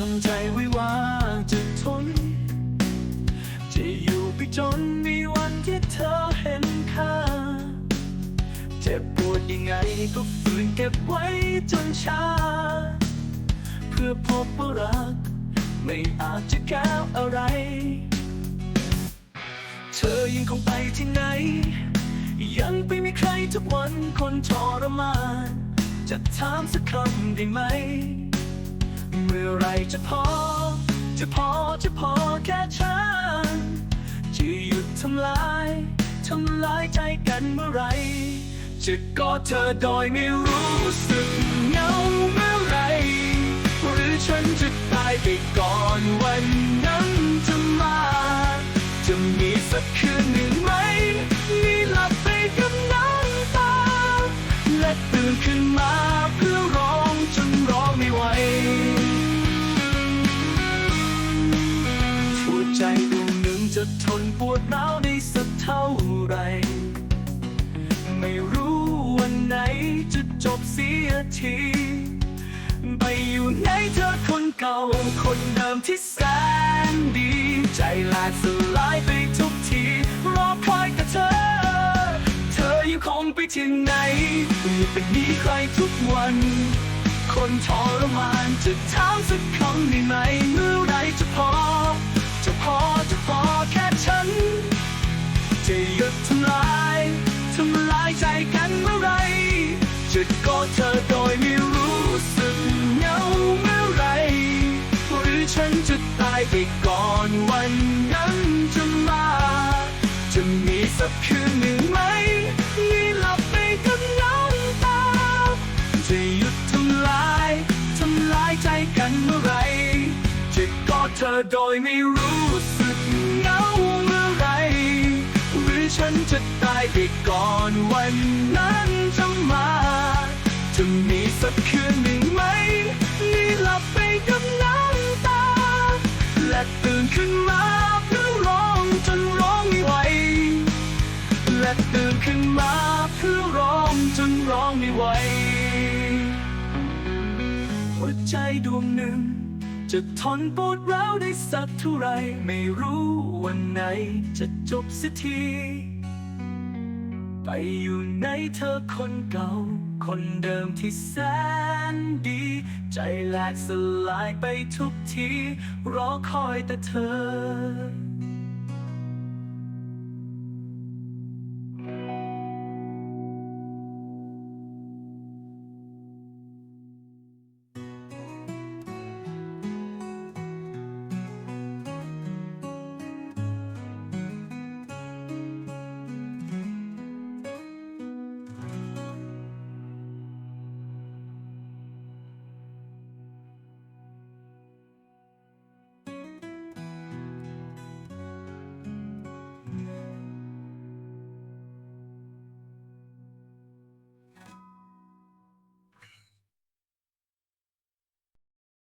ทำใจไว้ว่าจะทน จะอยู่ไปจนมีวันที่เธอเห็นค่า เจ็บปวดยังไงก็ฝืนเก็บไว้จนชา เพื่อพบว่ารัก ไม่อาจจะแก้วอะไร เธอยังคงไปที่ไหน ยังไปมีใครทุกวันคนทรมาน จะถามสักคำได้ไหม เมื่อไร จะพอ จะพอจะพอแค่ฉันจะหยุดทำลายทำลายใจกันเมื่อไร จะกอดเธอโดยไม่รู้สึกเหงาเมื่อไร หรือฉันจะตายไปก่อนวันนั้นจะมา จะมีสักคืน นึ่งจะทนปวดร้าวได้สักเท่าไร ไม่รู้วันไหนจะจบเสียที ไปอยู่ไหนเธอคนเก่า คนเดิมที่แสนดี ใจลกสลายไปทุกที รอคอยแต่เธอ เธอยังคงไปที่ไหนอย่าไปมีใครทุกวัน คนทรมานจะถามสักคำได้ไหม เมื่อไรจะพอายไปก่อนวันนั้นจะมา จะมีสักคืนหนึ่งไหมที่หลับไปกับน้ำตา จะหยุดทำลายทำลายใจกันเมื่อไรจะกอดเธอโดยไม่รู้สึกเหงาเมื่อไร หรือฉันจะตายไปก่อนวันนั้นจะมา จะมีสักคืนหนึ่งไหม หัวใจดวงหนึ่ง จะทนปวดร้าวได้สักเท่าไรไม่รู้วันไหนจะจบสักที ไปอยู่ในเธอคนเก่า คนเดิมที่แสนดี ใจแหลกสลายไปทุกที รอคอยแต่เธอ